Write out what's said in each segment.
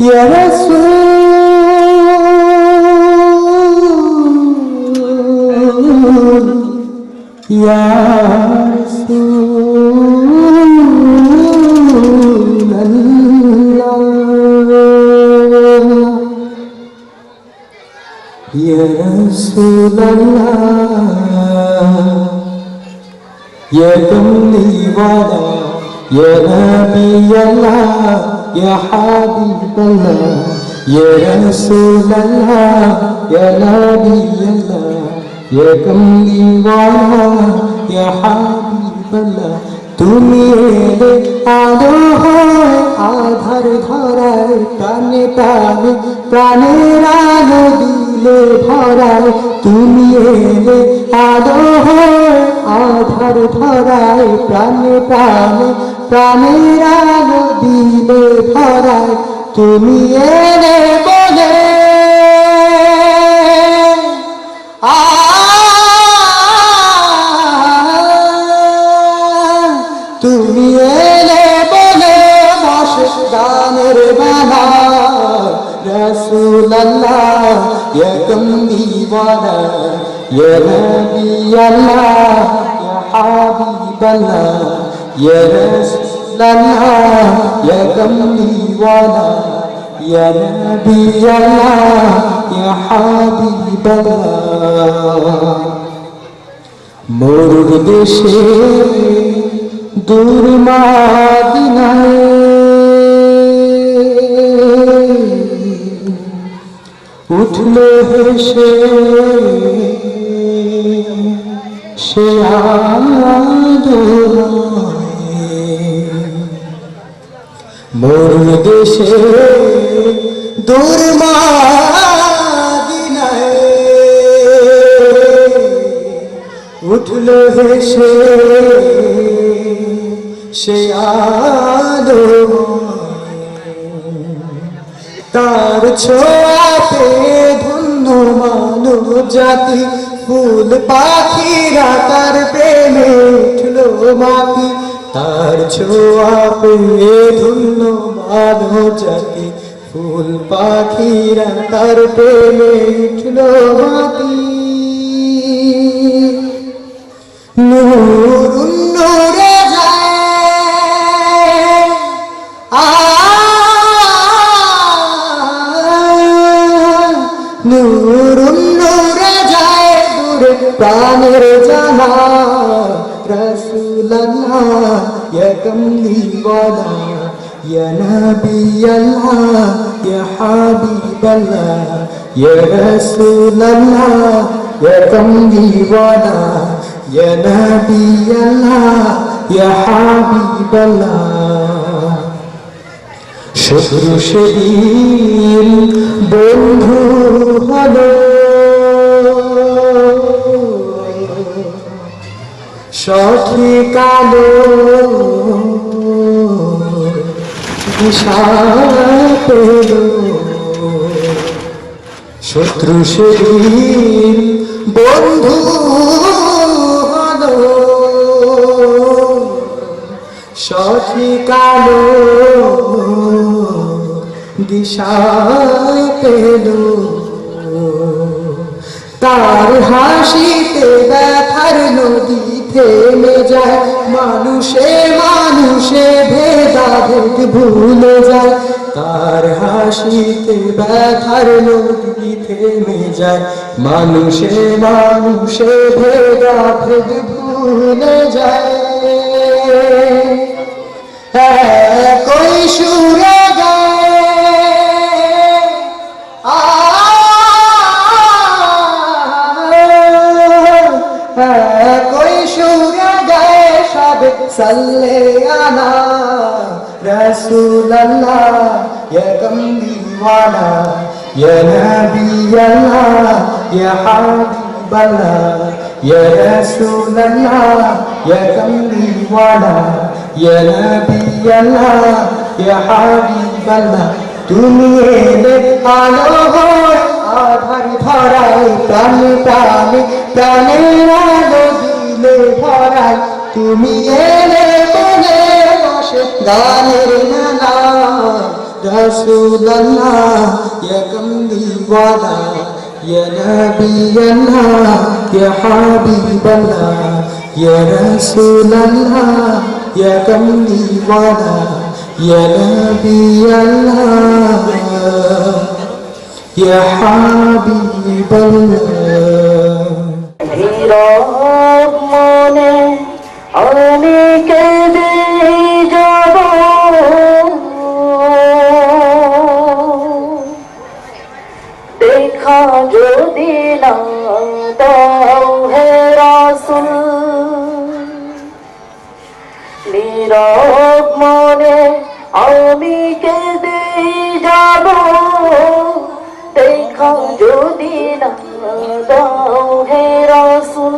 يا رسول يا رسول الله يا رسول الله يا كملي وانا يا نبي الله يا حبيب الله يا رسول الله يا نبي الله يا كملي وانا يا حبيب الله তুমি এলে আলো হয় আধার ধরায় প্রাণে প্রাণে প্রাণের আলো দিলে ভরায় তুমি এলে আলো হয়, আধার ধরায়, প্রাণে প্রাণে, প্রাণের দিলে ভরায় তুমি এলে বলে ইয়া নবী আল্লাহ ইয়া হাবিবাল্লাহ ইয়া রাসূলুল্লাহ ইয়া কমলি ওয়ালা ইয়া নবী আল্লাহ ইয়া হাবিবাল্লাহ মোর দেশে দূর মাদিনায় উঠল হেসে সে। মোর দেশে দূর মাদিনায় উঠল হেসে সে তার ছোঁয়াতে ধন্য মানব জাতি ফুল পাখিরা তার প্রেমে উঠল মাতি তার ছোঁয়া পেয়ে ধন্য মাধব জাতি ফুল পাখিরা তার প্রেমে উঠল মাতি নূর আল্লাহ ইয়া হাবিবাল্লাহ ইয়া রাসূলুল্লাহ ইয়া কমলি ওয়ালা ইয়া নবী আল্লাহ ইয়া হাবিবাল্লাহ শত্রু সেদিন বন্ধু হলো। সঠিক আলো দিশা শত্রু সেদিন বন্ধু সঠিক আলো দিশা পেল। তার হাসিতে ব্যথার নদী থেমে যায়, মানুষে মানুষে ভেদাভেদ ভুলে যায়। তার হাসিতে ব্যথার নদী থেমে যায়। মানুষে মানুষে ভেদাভেদ ভুলে যায়। হ্যাঁ সুরে কমলি ওয়ালা ইয়া নবী আল্লাহ ইয়া হাবিবাল্লাহ ইয়া রাসূলুল্লাহ ইয়া কমলি ওয়ালা ইয়া নবী আল্লাহ ইয়া হাবিবাল্লাহ তুমি এলে আলো হয়, আধার ধরাই প্রাণে প্রাণে, প্রাণের আলো দিলে ভরাই তুমি এলে গানের মেলা। রসুল্লাহ ইয়া কমলিওয়ালা ইয়া নবী আল্লাহ ইয়া হাবিবাল্লাহ ইয়া রাসূলুল্লাহ ইয়া কমলিওয়ালা ইয়া নবী আল্লাহ ইয়া হাবিবাল্লাহ নীরব মনে আমি দাও হে রাসুল,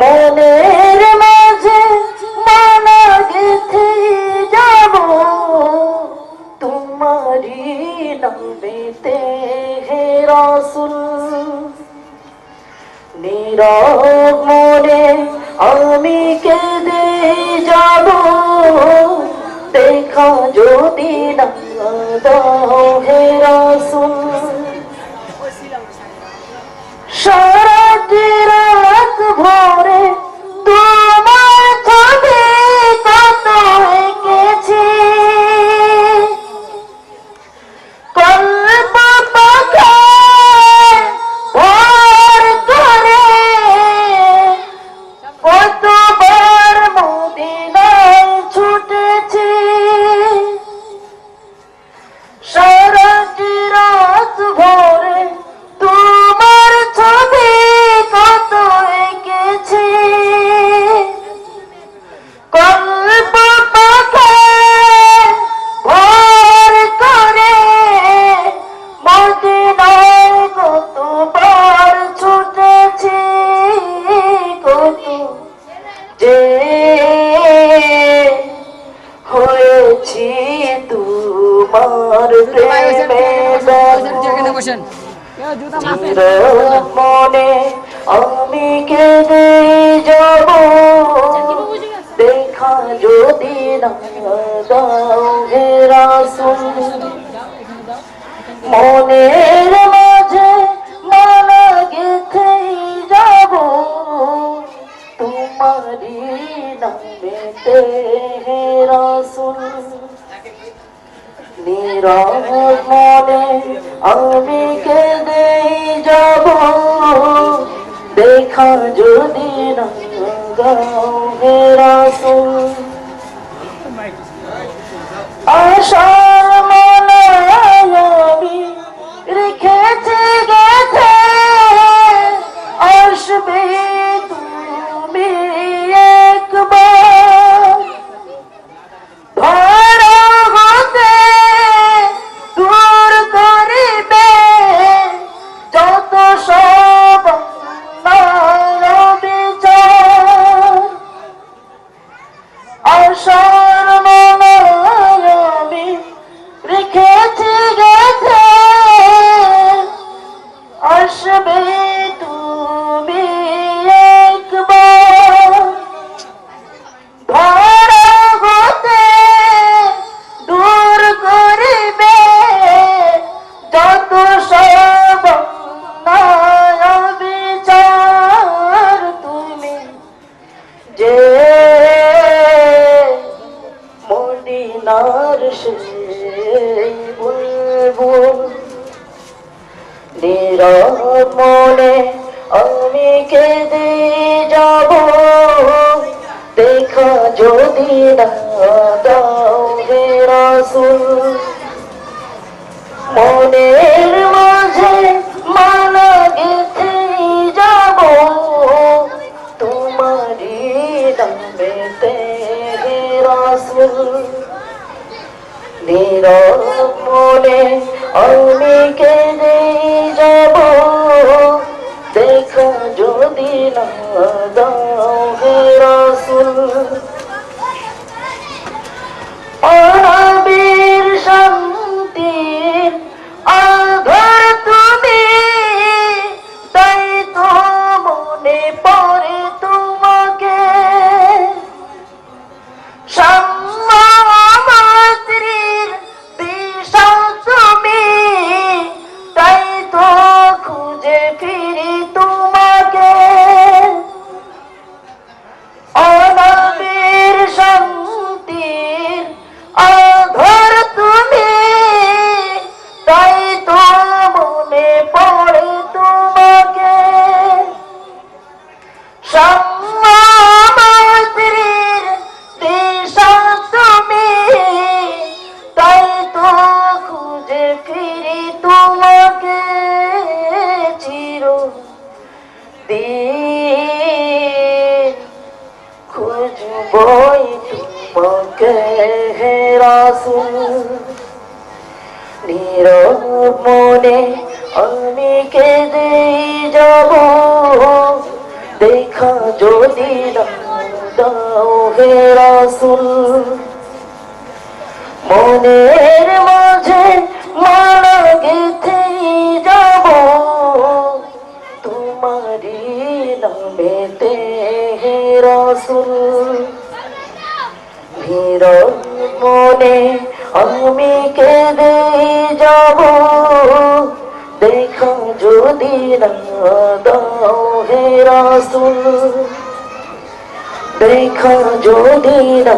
মনের মাঝে মানা গেথে যাব। তোমারি নামেতে হে মনে আমি কেঁদে যাব। দেখা যদি না দাও হে রাসুল সারাটি রাত ভরে মনে আমি কেঁদে যাব। দেখা যদি মনের মাঝে মালা গেথে যাব। তোমারি নামেতে রাসুল। নীরব মনে আমি কেঁদে যদি রাসুল আশার আসবে তুমি একবার। ভাড়া হতে দূর করিবে যত সব বিচার তুমি। যে মদিনার বুলবুল নীরব মনে আমি কেঁদে যাব। দেখা যদি না দাও হে মনের মাঝে মালা গেথে যাব। তোমারি নামেতে হে রাসুল। নীরব মনে আমি কেঁদে দাও হে রাসুল রাসুল নীরব মনে আমি কেঁদে যাব। দেখা যদি দাও হে রাসুল। মনের মাঝে মারা গেথে যাব। তোমারি নামেতে হে রাসুল। ভিড় মনে আমি কেঁদে যাব। দেখা যদি না দাও হে রাসুল। দেখা যদি না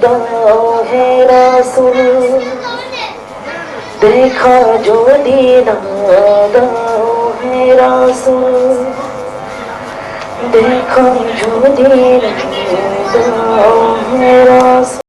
দাও হে রাসুল। দেখা যদি না দাও রাসুল। দেখা যদি রাসুল।